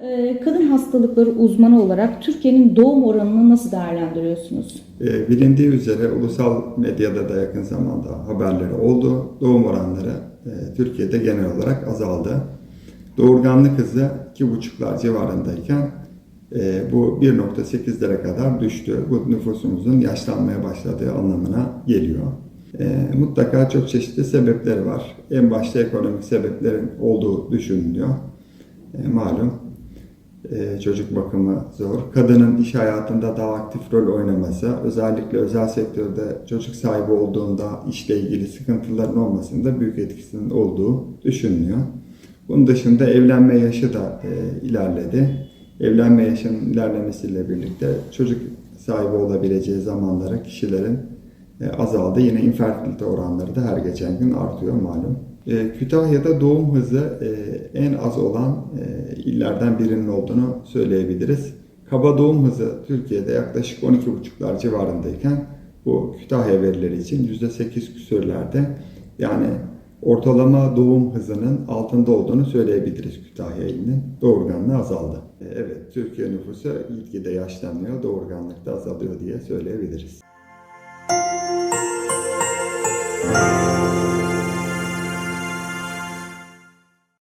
Ee, Kadın hastalıkları uzmanı olarak Türkiye'nin doğum oranını nasıl değerlendiriyorsunuz? E, bilindiği üzere ulusal medyada da yakın zamanda haberleri oldu. Doğum oranları e, Türkiye'de genel olarak azaldı. Doğurganlık hızı 2,5'lar civarındayken e, bu 1.8'lere kadar düştü. Bu nüfusumuzun yaşlanmaya başladığı anlamına geliyor. E, mutlaka çok çeşitli sebepleri var. En başta ekonomik sebeplerin olduğu düşünülüyor. Malum e, çocuk bakımı zor. Kadının iş hayatında daha aktif rol oynaması, özellikle özel sektörde çocuk sahibi olduğunda işle ilgili sıkıntıların olmasında büyük etkisinin olduğu düşünülüyor. Bunun dışında evlenme yaşı da e, ilerledi. Evlenme yaşının ilerlemesiyle birlikte çocuk sahibi olabileceği zamanlara kişilerin e, azaldı. Yine infertilite oranları da her geçen gün artıyor malum. E, Kütahya'da doğum hızı en az olan illerden birinin olduğunu söyleyebiliriz. Kaba doğum hızı Türkiye'de yaklaşık 12,5'lar civarındayken bu Kütahya verileri için %8 küsürlerde yani ortalama doğum hızının altında olduğunu söyleyebiliriz Kütahya ilinin. Doğurganlığı azaldı. E, Evet, Türkiye nüfusu gitgide yaşlanıyor, doğurganlık da azalıyor diye söyleyebiliriz.